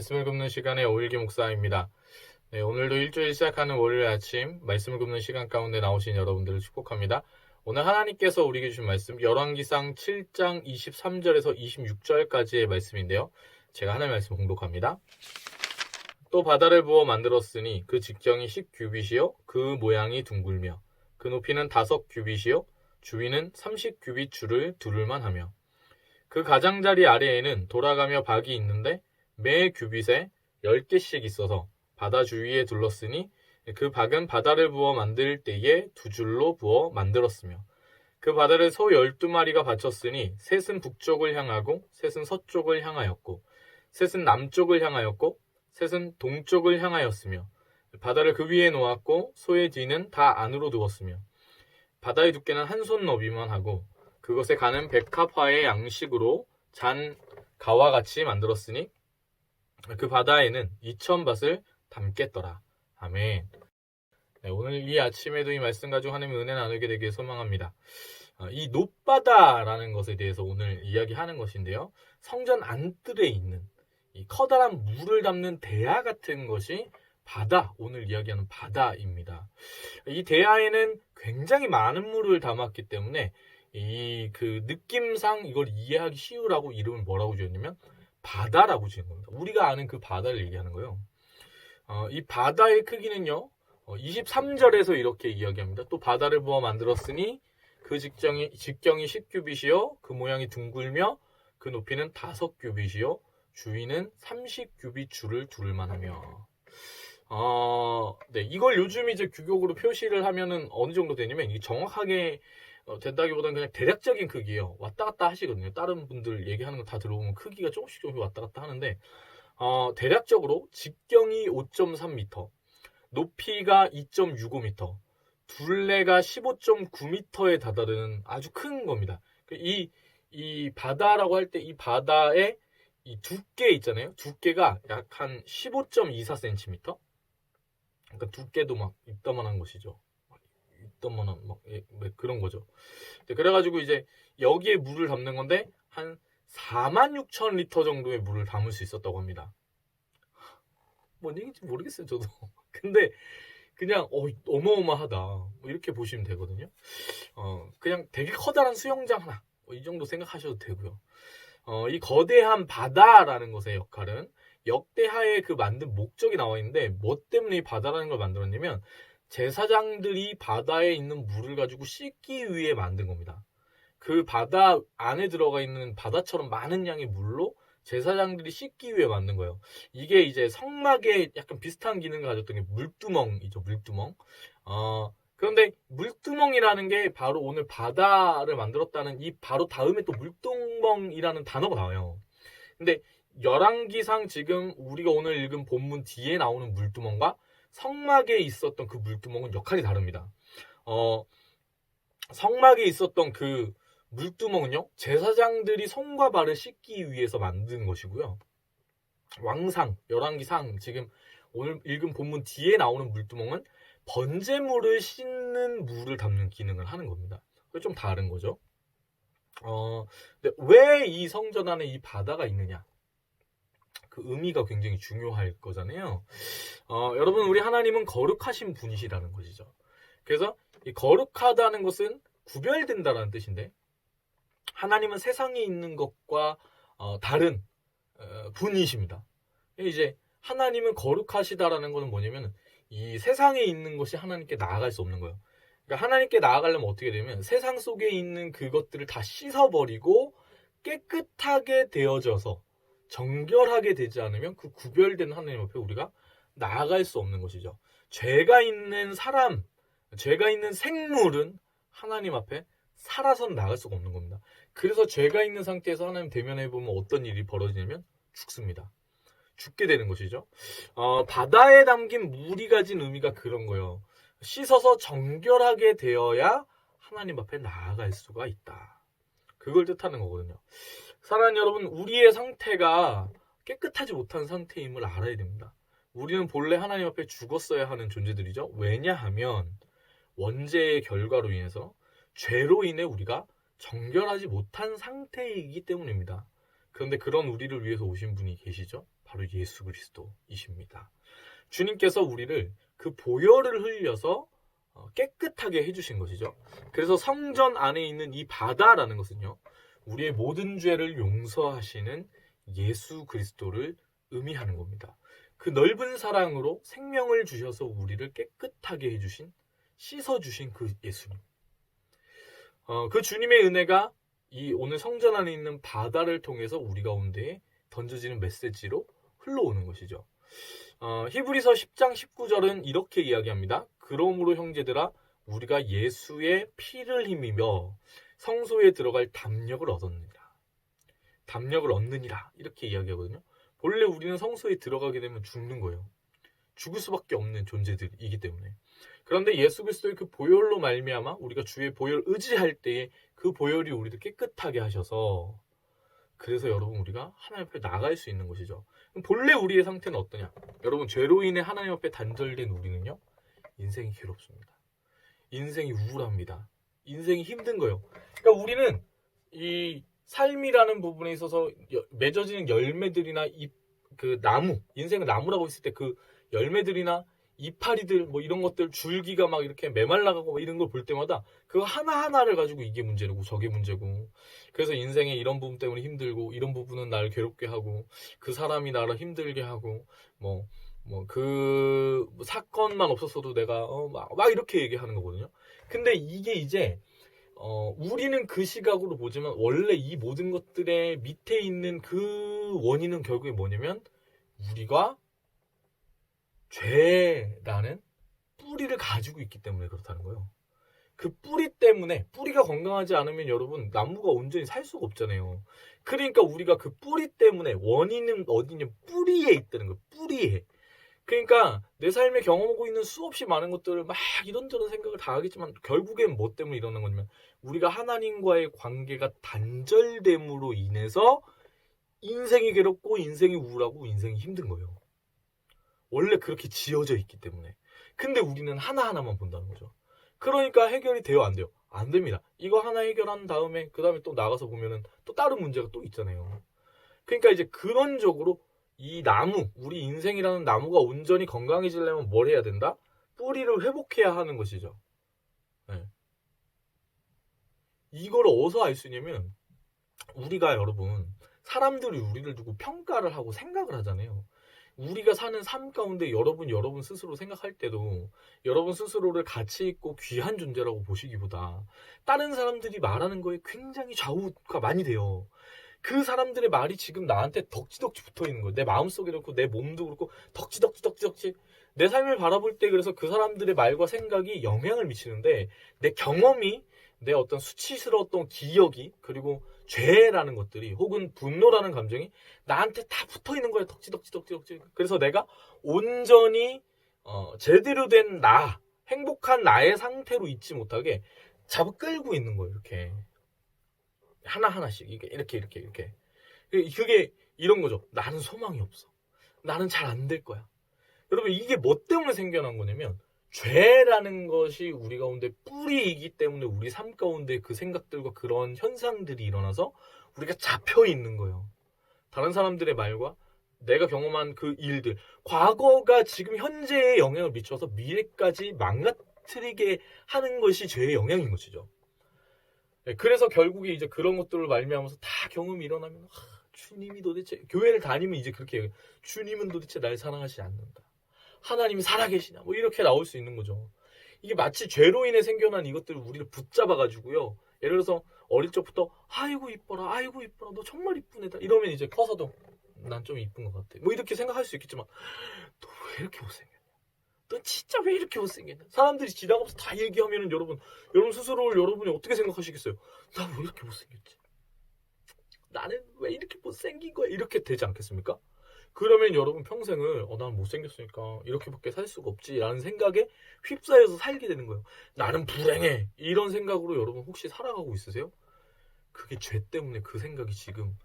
말씀을 굽는 시간의 오일기 목사입니다. 네, 오늘도 일주일 시작하는 월요일 아침 말씀을 굽는 시간 가운데 나오신 여러분들을 축복합니다. 오늘 하나님께서 우리에게 주신 말씀 열왕기상 7장 23절에서 26절까지의 말씀인데요. 제가 하나님 말씀 공독합니다. 또 바다를 부어 만들었으니 그 직경이 10규빗이요 그 모양이 둥글며 그 높이는 다섯 규빗이요 주위는 30규빗 줄을 두를만 하며 그 가장자리 아래에는 돌아가며 박이 있는데 매 규빗에 10개씩 있어서 바다 주위에 둘렀으니 그 박은 바다를 부어 만들 때에 두 줄로 부어 만들었으며 그 바다를 소 12마리가 바쳤으니 셋은 북쪽을 향하고 셋은 서쪽을 향하였고 셋은 남쪽을 향하였고 셋은 동쪽을 향하였으며 바다를 그 위에 놓았고 소의 뒤는 다 안으로 두었으며 바다의 두께는 한 손 너비만 하고 그것에 가는 백합화의 양식으로 잔 가와 같이 만들었으니 그 바다에는 이천 밭을 담겠더라. 아멘. 네, 오늘 이 아침에도 이 말씀 가지고 하나님의 은혜 나누게 되길 소망합니다. 어, 이 높바다라는 것에 대해서 오늘 이야기하는 것인데요. 성전 안뜰에 있는 이 커다란 물을 담는 대야 같은 것이 바다, 오늘 이야기하는 바다입니다. 이 대야에는 굉장히 많은 물을 담았기 때문에 이 그 느낌상 이걸 이해하기 쉬우라고 이름을 뭐라고 지었냐면 바다라고 지은 겁니다. 우리가 아는 그 바다를 얘기하는 거예요. 어, 이 바다의 크기는요. 어, 23절에서 이렇게 이야기합니다. 또 바다를 부어 만들었으니 그 직경이 직경이 10규빗이요 그 모양이 둥글며 그 높이는 다섯 규빗이요 주위는 30규빗 줄을 두를 만하며 어, 네, 이걸 요즘 이제 규격으로 표시를 하면은 어느 정도 되냐면 정확하게 어, 된다기보다는 그냥 대략적인 크기예요. 왔다 갔다 하시거든요. 다른 분들 얘기하는 거 다 들어보면 크기가 조금씩 조금씩 왔다 갔다 하는데 어, 대략적으로 직경이 5.3m, 높이가 2.65m, 둘레가 15.9m에 다다르는 아주 큰 겁니다. 이, 이 바다라고 할 때 이 바다의 이 두께 있잖아요. 두께가 약 한 15.24cm? 그러니까 두께도 막 이따만한 것이죠. 이따만한 막 예, 네, 그런 거죠. 네, 그래가지고 이제 여기에 물을 담는 건데 한 4만 6천 리터 정도의 물을 담을 수 있었다고 합니다. 뭔 얘기인지 모르겠어요, 저도. 근데 그냥 어, 어마어마하다. 뭐 이렇게 보시면 되거든요. 어, 그냥 되게 커다란 수영장 하나. 뭐이 정도 생각하셔도 되고요. 어, 이 거대한 바다라는 것의 역할은 역대하에 그 만든 목적이 나와 있는데 뭐 때문에 이 바다라는 걸 만들었냐면 제사장들이 바다에 있는 물을 가지고 씻기 위해 만든 겁니다. 그 바다 안에 들어가 있는 바다처럼 많은 양의 물로 제사장들이 씻기 위해 만든 거예요. 이게 이제 성막에 약간 비슷한 기능을 가졌던 게 물두멍이죠, 물두멍. 어, 그런데 물두멍이라는 게 바로 오늘 바다를 만들었다는 이 바로 다음에 또 물두멍이라는 단어가 나와요. 근데 열왕기상 지금 우리가 오늘 읽은 본문 뒤에 나오는 물두멍과 성막에 있었던 그 물두멍은 역할이 다릅니다. 어, 성막에 있었던 그 물두멍은요, 제사장들이 손과 발을 씻기 위해서 만든 것이고요. 왕상, 열왕기상, 지금 오늘 읽은 본문 뒤에 나오는 물두멍은 번제물을 씻는 물을 담는 기능을 하는 겁니다. 좀 다른 거죠. 어, 왜 이 성전 안에 이 바다가 있느냐? 그 의미가 굉장히 중요할 거잖아요. 어, 여러분, 우리 하나님은 거룩하신 분이시라는 것이죠. 그래서 이 거룩하다는 것은 구별된다라는 뜻인데, 하나님은 세상에 있는 것과 어, 다른 어, 분이십니다. 이제 하나님은 거룩하시다라는 것은 뭐냐면 이 세상에 있는 것이 하나님께 나아갈 수 없는 거예요. 그러니까 하나님께 나아가려면 어떻게 되면 세상 속에 있는 그것들을 다 씻어버리고 깨끗하게 되어져서 정결하게 되지 않으면 그 구별된 하나님 앞에 우리가 나아갈 수 없는 것이죠. 죄가 있는 사람, 죄가 있는 생물은 하나님 앞에 살아서는 나갈 수가 없는 겁니다. 그래서 죄가 있는 상태에서 하나님 대면해 보면 어떤 일이 벌어지냐면 죽습니다. 죽게 되는 것이죠. 어, 바다에 담긴 물이 가진 의미가 그런 거예요. 씻어서 정결하게 되어야 하나님 앞에 나아갈 수가 있다. 그걸 뜻하는 거거든요. 사랑하는 여러분, 우리의 상태가 깨끗하지 못한 상태임을 알아야 됩니다. 우리는 본래 하나님 앞에 죽었어야 하는 존재들이죠. 왜냐하면 원죄의 결과로 인해서 죄로 인해 우리가 정결하지 못한 상태이기 때문입니다. 그런데 그런 우리를 위해서 오신 분이 계시죠? 바로 예수 그리스도이십니다. 주님께서 우리를 그 보혈을 흘려서 어, 깨끗하게 해주신 것이죠. 그래서 성전 안에 있는 이 바다라는 것은요, 우리의 모든 죄를 용서하시는 예수 그리스도를 의미하는 겁니다. 그 넓은 사랑으로 생명을 주셔서 우리를 깨끗하게 해주신, 씻어주신 그 예수님. 어, 그 주님의 은혜가 이 오늘 성전 안에 있는 바다를 통해서 우리 가운데에 던져지는 메시지로 흘러오는 것이죠. 어, 히브리서 10장 19절은 이렇게 이야기합니다. 그러므로 형제들아 우리가 예수의 피를 힘이며 성소에 들어갈 담력을 얻었느니라. 담력을 얻느니라. 이렇게 이야기하거든요. 본래 우리는 성소에 들어가게 되면 죽는 거예요. 죽을 수밖에 없는 존재들이기 때문에. 그런데 예수 그리스도의 그 보혈로 말미암아 우리가 주의 보혈 의지할 때에 그 보혈이 우리를 깨끗하게 하셔서 그래서 여러분 우리가 하나님 앞에 나갈 수 있는 것이죠. 본래 우리의 상태는 어떠냐? 여러분 죄로 인해 하나님 앞에 단절된 우리는요. 인생이 괴롭습니다. 인생이 우울합니다. 인생이 힘든 거예요. 그러니까 우리는 이 삶이라는 부분에 있어서 여- 맺어지는 열매들이나 이그 나무, 인생은 나무라고 했을 때 그 열매들이나 이파리들 뭐 이런 것들 줄기가 막 이렇게 메말라가고 막 이런 걸 볼 때마다 그 하나하나를 가지고 이게 문제고 저게 문제고 그래서 인생에 이런 부분 때문에 힘들고 이런 부분은 나를 괴롭게 하고 그 사람이 나를 힘들게 하고 뭐 뭐 그 사건만 없었어도 내가 어, 막, 막 이렇게 얘기하는 거거든요. 근데 이게 이제 어, 우리는 그 시각으로 보지만 원래 이 모든 것들의 밑에 있는 그 원인은 결국에 뭐냐면 우리가 죄라는 뿌리를 가지고 있기 때문에 그렇다는 거예요. 그 뿌리 때문에 뿌리가 건강하지 않으면 여러분 나무가 온전히 살 수가 없잖아요. 그러니까 우리가 그 뿌리 때문에 원인은 어디냐 뿌리에 있다는 거예요. 뿌리에. 그러니까 내 삶에 경험하고 있는 수없이 많은 것들을 막 이런저런 생각을 다 하겠지만 결국엔 뭐 때문에 일어나는 거냐면 우리가 하나님과의 관계가 단절됨으로 인해서 인생이 괴롭고 인생이 우울하고 인생이 힘든 거예요. 원래 그렇게 지어져 있기 때문에. 근데 우리는 하나하나만 본다는 거죠. 그러니까 해결이 돼요, 안 돼요? 안 됩니다. 이거 하나 해결한 다음에, 그 다음에 또 나가서 보면은 또 다른 문제가 또 있잖아요. 그러니까 이제 근원적으로 이 나무, 우리 인생이라는 나무가 온전히 건강해지려면 뭘 해야 된다? 뿌리를 회복해야 하는 것이죠. 네. 이걸 어디서 알 수 있냐면, 우리가 여러분, 사람들이 우리를 두고 평가를 하고 생각을 하잖아요. 우리가 사는 삶 가운데 여러분, 여러분 스스로 생각할 때도 여러분 스스로를 가치 있고 귀한 존재라고 보시기보다 다른 사람들이 말하는 거에 굉장히 좌우가 많이 돼요. 그 사람들의 말이 지금 나한테 덕지덕지 붙어 있는 거예요. 내 마음속에 그렇고 내 몸도 그렇고 덕지덕지 덕지덕지 내 삶을 바라볼 때 그래서 그 사람들의 말과 생각이 영향을 미치는데 내 경험이 내 어떤 수치스러웠던 기억이 그리고 죄라는 것들이 혹은 분노라는 감정이 나한테 다 붙어 있는 거예요. 덕지덕지 덕지덕지. 그래서 내가 온전히 어, 제대로 된 나, 행복한 나의 상태로 있지 못하게 잡아 끌고 있는 거예요. 이렇게 하나 하나씩 이게 이렇게 이렇게 이렇게 그게 이런 거죠. 나는 소망이 없어. 나는 잘 안 될 거야. 여러분 이게 뭐 때문에 생겨난 거냐면 죄라는 것이 우리 가운데 뿌리이기 때문에 우리 삶 가운데 그 생각들과 그런 현상들이 일어나서 우리가 잡혀 있는 거예요. 다른 사람들의 말과 내가 경험한 그 일들, 과거가 지금 현재에 영향을 미쳐서 미래까지 망가뜨리게 하는 것이 죄의 영향인 것이죠. 네, 그래서 결국에 이제 그런 것들을 말미암아서 다 경험이 일어나면 하, 주님이 도대체 교회를 다니면 이제 그렇게. 주님은 도대체 날 사랑하지 않는다. 하나님이 살아계시냐 뭐 이렇게 나올 수 있는 거죠. 이게 마치 죄로 인해 생겨난 이것들을 우리를 붙잡아 가지고요. 예를 들어서 어릴 적부터 아이고 이뻐라 아이고 이뻐라 너 정말 이쁜 애다 이러면 이제 커서도 난 좀 이쁜 것 같아 뭐 이렇게 생각할 수 있겠지만 너 왜 이렇게 못생 너 진짜 왜 이렇게 못생겼냐 사람들이 지나가면서 다 얘기하면은 여러분 여러분 스스로를 여러분이 어떻게 생각하시겠어요 나 왜 이렇게 못생겼지 나는 왜 이렇게 못생긴 거야 이렇게 되지 않겠습니까 그러면 여러분 평생을 어, 난 못생겼으니까 이렇게밖에 살 수가 없지라는 생각에 휩싸여서 살게 되는 거예요. 나는 불행해 이런 생각으로 여러분 혹시 살아가고 있으세요? 그게 죄 때문에 그 생각이 지금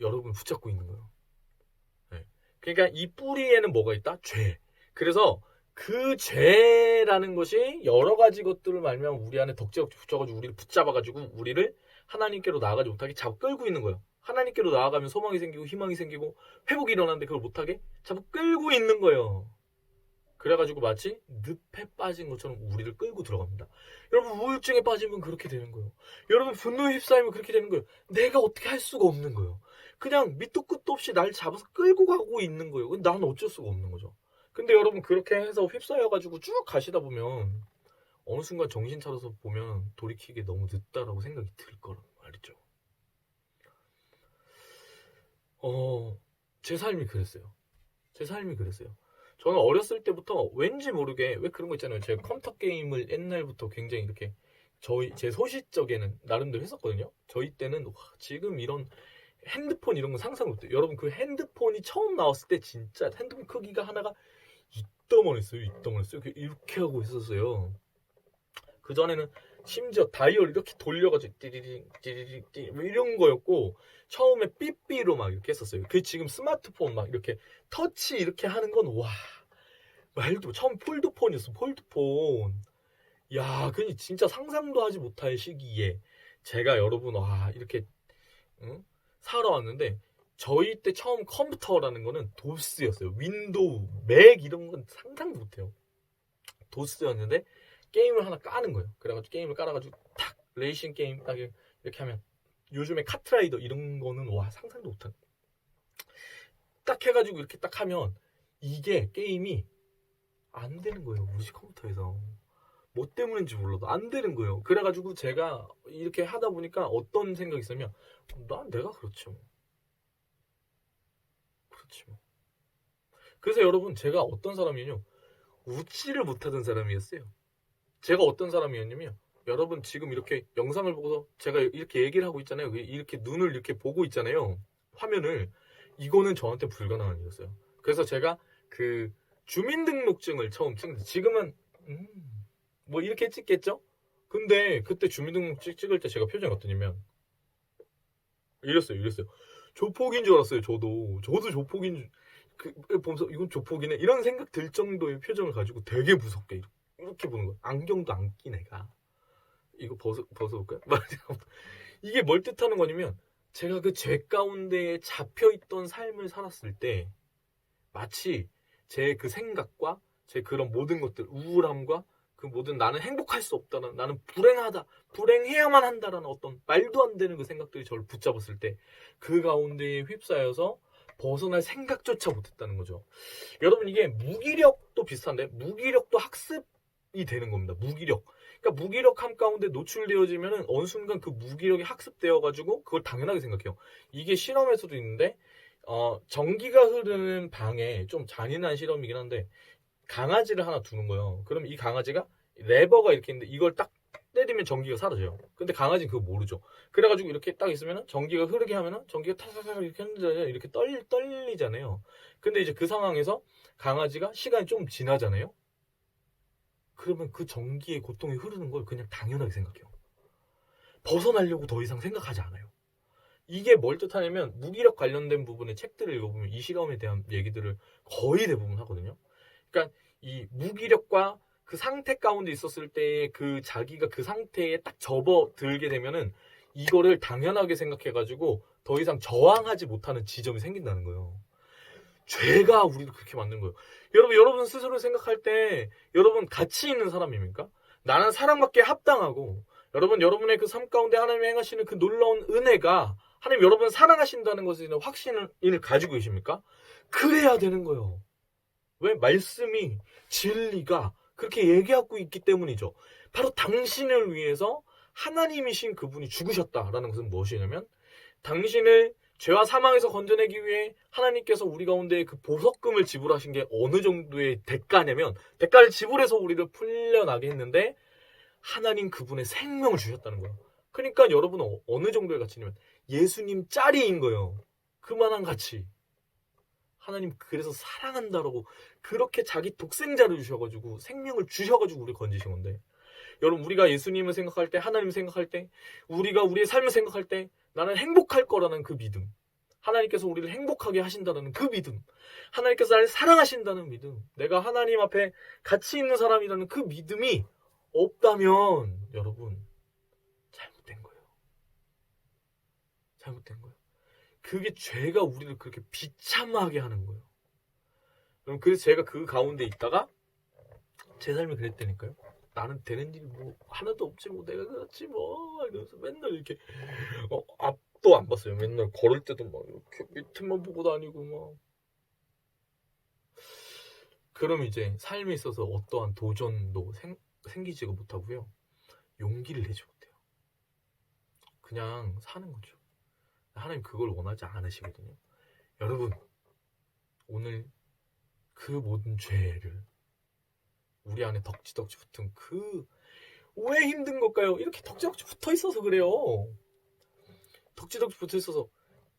여러분 붙잡고 있는 거예요. 네. 그러니까 이 뿌리에는 뭐가 있다? 죄. 그래서 그 죄라는 것이 여러 가지 것들을 말면 우리 안에 덕지덕지 붙여가지고 우리를 붙잡아가지고 우리를 하나님께로 나아가지 못하게 잡고 끌고 있는 거예요. 하나님께로 나아가면 소망이 생기고 희망이 생기고 회복이 일어나는데 그걸 못하게 자꾸 끌고 있는 거예요. 그래가지고 마치 늪에 빠진 것처럼 우리를 끌고 들어갑니다. 여러분 우울증에 빠지면 그렇게 되는 거예요. 여러분 분노에 휩싸이면 그렇게 되는 거예요. 내가 어떻게 할 수가 없는 거예요. 그냥 밑도 끝도 없이 날 잡아서 끌고 가고 있는 거예요. 나는 어쩔 수가 없는 거죠. 근데 여러분 그렇게 해서 휩싸여가지고 쭉 가시다 보면 어느 순간 정신 차려서 보면 돌이키기 너무 늦다라고 생각이 들 거란 말이죠. 어, 제 삶이 그랬어요. 제 삶이 그랬어요. 저는 어렸을 때부터 왠지 모르게 왜 그런 거 있잖아요. 제가 컴퓨터 게임을 옛날부터 굉장히 이렇게 저희 제 소시적에는 나름대로 했었거든요. 저희 때는 와, 지금 이런 핸드폰 이런 거 상상 못해요. 여러분 그 핸드폰이 처음 나왔을 때 진짜 핸드폰 크기가 하나가 이따만했어요. 이따만했어요. 이렇게 하고 있었어요. 그 전에는 심지어 다이얼 이렇게 돌려가지고 띠리링 띠리링 띠뭐 이런 거였고 처음에 삐삐로 막 이렇게 했었어요. 그 지금 스마트폰 막 이렇게 터치 이렇게 하는 건 와 말도 처음 폴드폰이었어 폴드폰. 야, 그 진짜 상상도 하지 못할 시기에 제가 여러분 와 이렇게 응? 살아왔는데 저희 때 처음 컴퓨터라는 거는 도스였어요. 윈도우, 맥 이런 건 상상도 못해요. 도스였는데 게임을 하나 까는 거예요. 그래가지고 게임을 깔아가지고 탁 레이싱 게임 딱 이렇게 하면 요즘에 카트라이더 이런 거는 와 상상도 못한. 딱 해가지고 이렇게 딱 하면 이게 게임이 안 되는 거예요. 우리 집 컴퓨터에서. 뭐 때문인지 몰라도 안 되는 거예요. 그래가지고 제가 이렇게 하다 보니까 어떤 생각이 있으면 난 내가 그렇지 뭐. 그렇지 뭐. 그래서 여러분 제가 어떤 사람이냐면 웃지를 못하던 사람이었어요. 제가 어떤 사람이었냐면 여러분 지금 이렇게 영상을 보고서 제가 이렇게 얘기를 하고 있잖아요. 이렇게 눈을 이렇게 보고 있잖아요. 화면을 이거는 저한테 불가능한 일이었어요. 그래서 제가 그 주민등록증을 처음 찍는데 지금은 음, 뭐 이렇게 찍겠죠? 근데 그때 주민등록증 찍을 때 제가 표정이 어떠냐면 이랬어요. 이랬어요. 조폭인 줄 알았어요. 저도 저도 조폭인 줄 그, 보면서 이건 조폭이네 이런 생각 들 정도의 표정을 가지고 되게 무섭게 이렇게 보는 거야. 안경도 안끼 내가. 이거 벗어 벗어볼까요? 이게 뭘 뜻하는 거냐면 제가 그 죄 가운데에 잡혀 있던 삶을 살았을 때 마치 제 그 생각과 제 그런 모든 것들 우울함과 그 모든 나는 행복할 수 없다는 나는 불행하다 불행해야만 한다라는 어떤 말도 안 되는 그 생각들이 저를 붙잡았을 때 그 가운데에 휩싸여서 벗어날 생각조차 못했다는 거죠. 여러분 이게 무기력도 비슷한데 무기력도 학습이 되는 겁니다. 무기력. 그러니까 무기력함 가운데 노출되어지면은 어느 순간 그 무기력이 학습되어 가지고 그걸 당연하게 생각해요. 이게 실험에서도 있는데 어, 전기가 흐르는 방에 좀 잔인한 실험이긴 한데 강아지를 하나 두는 거예요. 그럼 이 강아지가 레버가 이렇게 있는데 이걸 딱 때리면 전기가 사라져요. 근데 강아지는 그거 모르죠. 그래가지고 이렇게 딱 있으면은 전기가 흐르게 하면은 전기가 타사사 이렇게 흔들려 이렇게 떨, 떨리잖아요. 근데 이제 그 상황에서 강아지가 시간이 좀 지나잖아요. 그러면 그 전기의 고통이 흐르는 걸 그냥 당연하게 생각해요. 벗어나려고 더 이상 생각하지 않아요. 이게 뭘 뜻하냐면 무기력 관련된 부분의 책들을 읽어보면 이 실험에 대한 얘기들을 거의 대부분 하거든요. 그러니까 이 무기력과 그 상태 가운데 있었을 때 그 자기가 그 상태에 딱 접어들게 되면은 이거를 당연하게 생각해가지고 더 이상 저항하지 못하는 지점이 생긴다는 거예요. 죄가 우리를 그렇게 만든 거예요. 여러분, 여러분 스스로 생각할 때 여러분 가치 있는 사람입니까? 나는 사랑받기에 합당하고 여러분, 여러분의 그 삶 가운데 하나님이 행하시는 그 놀라운 은혜가 하나님 여러분 사랑하신다는 것에 대한 확신을 가지고 계십니까? 그래야 되는 거예요. 왜? 말씀이 진리가 그렇게 얘기하고 있기 때문이죠. 바로 당신을 위해서 하나님이신 그분이 죽으셨다라는 것은 무엇이냐면 당신을 죄와 사망에서 건져내기 위해 하나님께서 우리 가운데 그 보석금을 지불하신 게 어느 정도의 대가냐면 대가를 지불해서 우리를 풀려나게 했는데 하나님 그분의 생명을 주셨다는 거예요. 그러니까 여러분은 어- 어느 정도의 가치냐면 예수님 짜리인 거예요. 그만한 가치. 하나님 그래서 사랑한다라고 그렇게 자기 독생자를 주셔가지고 생명을 주셔가지고 우리 건지신 건데. 여러분 우리가 예수님을 생각할 때 하나님을 생각할 때 우리가 우리의 삶을 생각할 때 나는 행복할 거라는 그 믿음 하나님께서 우리를 행복하게 하신다는 그 믿음 하나님께서 나를 사랑하신다는 믿음 내가 하나님 앞에 가치 있는 사람이라는 그 믿음이 없다면 여러분 잘못된 거예요. 잘못된 거예요 그게 죄가 우리를 그렇게 비참하게 하는 거예요. 그럼 그래서 제가 그 가운데 있다가 제 삶이 그랬다니까요. 나는 되는 일이 뭐 하나도 없지 뭐 내가 그렇지 뭐 이러면서 맨날 이렇게 어, 앞도 안 봤어요. 맨날 걸을 때도 막 이렇게 밑에만 보고 다니고 막 그럼 이제 삶에 있어서 어떠한 도전도 생, 생기지가 못하고요. 용기를 내지 못해요. 그냥 사는 거죠. 하나님 그걸 원하지 않으시거든요. 여러분, 오늘 그 모든 죄를 우리 안에 덕지덕지 붙은 그 왜 힘든 걸까요? 이렇게 덕지덕지 붙어 있어서 그래요. 덕지덕지 붙어 있어서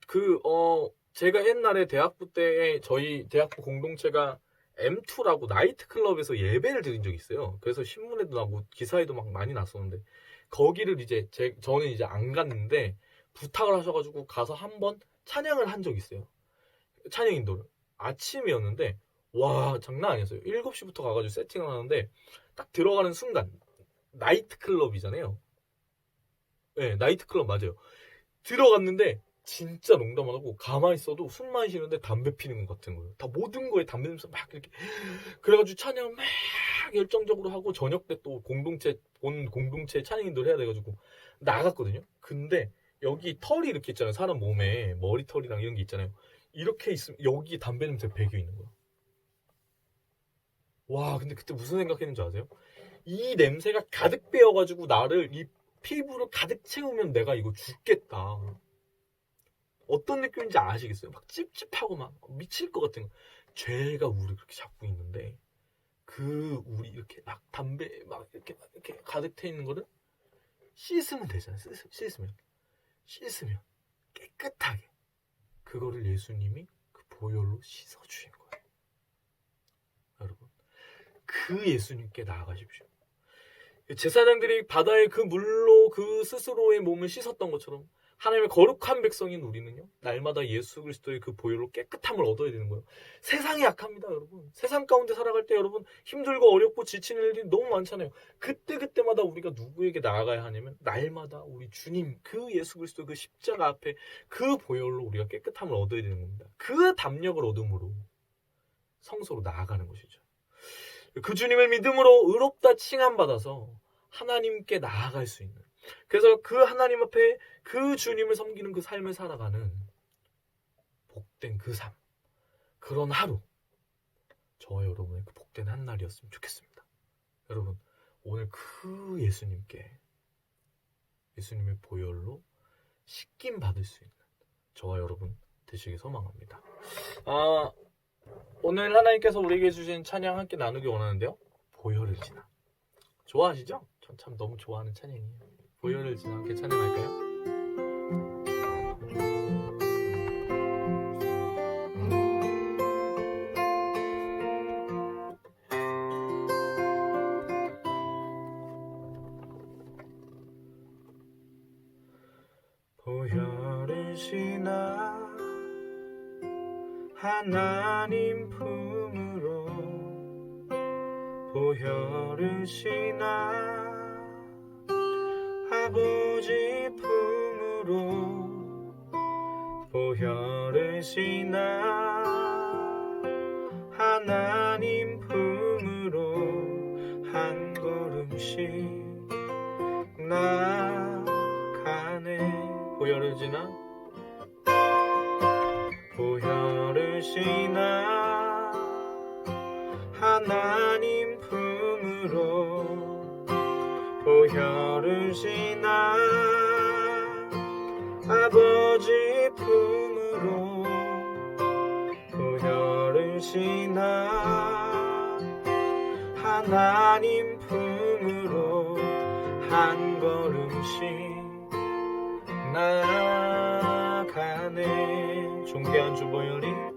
그 어 제가 옛날에 대학부 때 저희 대학부 공동체가 M2라고 나이트 클럽에서 예배를 드린 적이 있어요. 그래서 신문에도 나고 기사에도 막 많이 났었는데 거기를 이제 제 저는 이제 안 갔는데 부탁을 하셔가지고 가서 한번 찬양을 한 적이 있어요. 찬양 인도를 아침이었는데 와 장난 아니었어요. 7시부터 가가지고 세팅을 하는데 딱 들어가는 순간 나이트 클럽이잖아요. 네, 나이트 클럽 맞아요. 들어갔는데 진짜 농담 안 하고 가만히 있어도 숨만 쉬는데 담배 피는 것 같은 거예요. 다 모든 거에 담배 냄새 막 이렇게 그래가지고 찬양 막 열정적으로 하고 저녁 때 또 공동체 본 공동체 찬양 인도를 해야 돼가지고 나갔거든요. 근데 여기 털이 이렇게 있잖아요. 사람 몸에 머리 털이랑 이런 게 있잖아요. 이렇게 있으면 여기 담배 냄새 배겨 있는 거야. 와, 근데 그때 무슨 생각했는지 아세요? 이 냄새가 가득 배어가지고 나를 이 피부를 가득 채우면 내가 이거 죽겠다. 어떤 느낌인지 아시겠어요? 막 찝찝하고 막 미칠 것 같은 거. 죄가 우리 그렇게 잡고 있는데 그 우리 이렇게 막 담배 막 이렇게 막 이렇게 가득 태 있는 거를 씻으면 되잖아요. 씻, 씻으면 씻으면 깨끗하게 그거를 예수님이 그 보혈로 씻어 주신 거예요. 여러분 그 예수님께 나아가십시오. 제사장들이 바다의 그 물로 그 스스로의 몸을 씻었던 것처럼 하나님의 거룩한 백성인 우리는요 날마다 예수 그리스도의 그 보혈로 깨끗함을 얻어야 되는 거예요. 세상이 약합니다, 여러분. 세상 가운데 살아갈 때 여러분 힘들고 어렵고 지치는 일들이 너무 많잖아요. 그때 그때마다 우리가 누구에게 나아가야 하냐면 날마다 우리 주님 그 예수 그리스도 그 십자가 앞에 그 보혈로 우리가 깨끗함을 얻어야 되는 겁니다. 그 담력을 얻음으로 성소로 나아가는 것이죠. 그 주님을 믿음으로 의롭다 칭함 받아서 하나님께 나아갈 수 있는 그래서 그 하나님 앞에 그 주님을 섬기는 그 삶을 살아가는 복된 그 삶. 그런 하루. 저와 여러분의 그 복된 한 날이었으면 좋겠습니다. 여러분, 오늘 그 예수님께 예수님의 보혈로 씻김 받을 수 있는 저와 여러분 되시길 소망합니다. 아, 오늘 하나님께서 우리에게 주신 찬양 함께 나누기 원하는데요. 보혈을 지나. 좋아하시죠? 전 참 너무 좋아하는 찬양이에요. 보혈을 지나? 보혈을 지나 하나님 품으로 보혈을 지나 보혈을 지나 하나님 품으로 한 걸음씩 나가네. 보혈을 지나? 보혈을 지나 하나님 품으로 보혈을 지나 아버지 지나 하나님 품으로 한 걸음씩 나가네. 존귀한 주 보혈이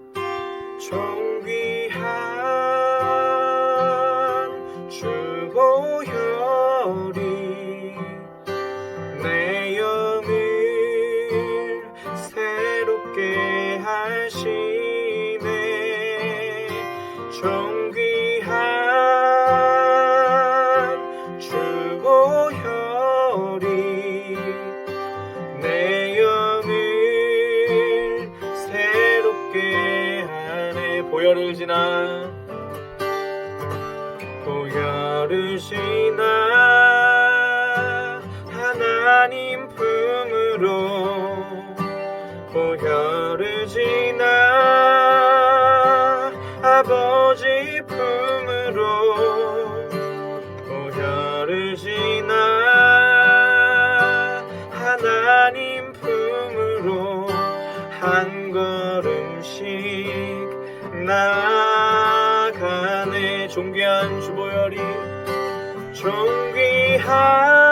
나가네. 존귀한 주보혈이 존귀한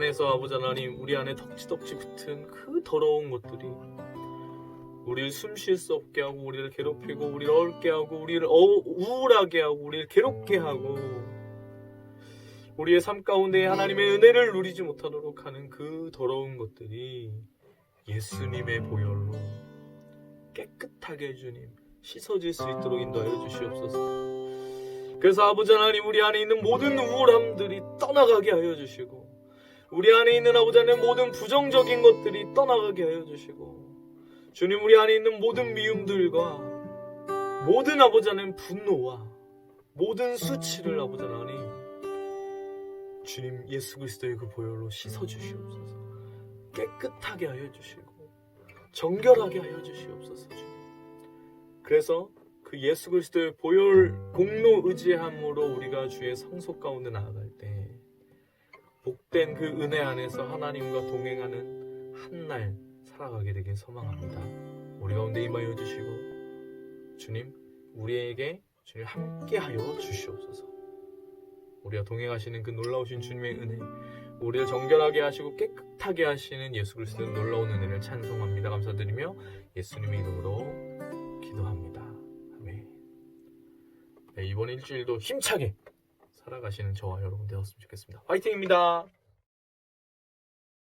안에서 아버지 하나님 우리 안에 덕지덕지 붙은 그 더러운 것들이 우리를 숨 쉴 수 없게 하고 우리를 괴롭히고 우리를 어렵게 하고 우리를 어- 우울하게 하고 우리를 괴롭게 하고 우리의 삶 가운데 하나님의 은혜를 누리지 못하도록 하는 그 더러운 것들이 예수님의 보혈로 깨끗하게 주님 씻어질 수 있도록 인도하여 주시옵소서. 그래서 아버지 하나님 우리 안에 있는 모든 우울함들이 떠나가게 하여 주시고 우리 안에 있는 아버지 하나님 모든 부정적인 것들이 떠나가게 하여 주시고 주님 우리 안에 있는 모든 미움들과 모든 아버지 하나님 분노와 모든 수치를 아버지 하나님 주님 예수 그리스도의 그 보혈로 씻어 주시옵소서. 깨끗하게 하여 주시고 정결하게 하여 주시옵소서 주님. 그래서 그 예수 그리스도의 보혈 공로 의지함으로 우리가 주의 성소 가운데 나아갈 때 복된 그 은혜 안에서 하나님과 동행하는 한 날 살아가게 되길 소망합니다. 우리 가운데 임하여 주시고 주님 우리에게 주님 함께하여 주시옵소서. 우리가 동행하시는 그 놀라우신 주님의 은혜, 우리를 정결하게 하시고 깨끗하게 하시는 예수 그리스도의 놀라운 은혜를 찬송합니다. 감사드리며 예수님의 이름으로 기도합니다. 아멘. 네, 이번 일주일도 힘차게 살아가시는 저와 여러분 되었으면 좋겠습니다. 화이팅입니다.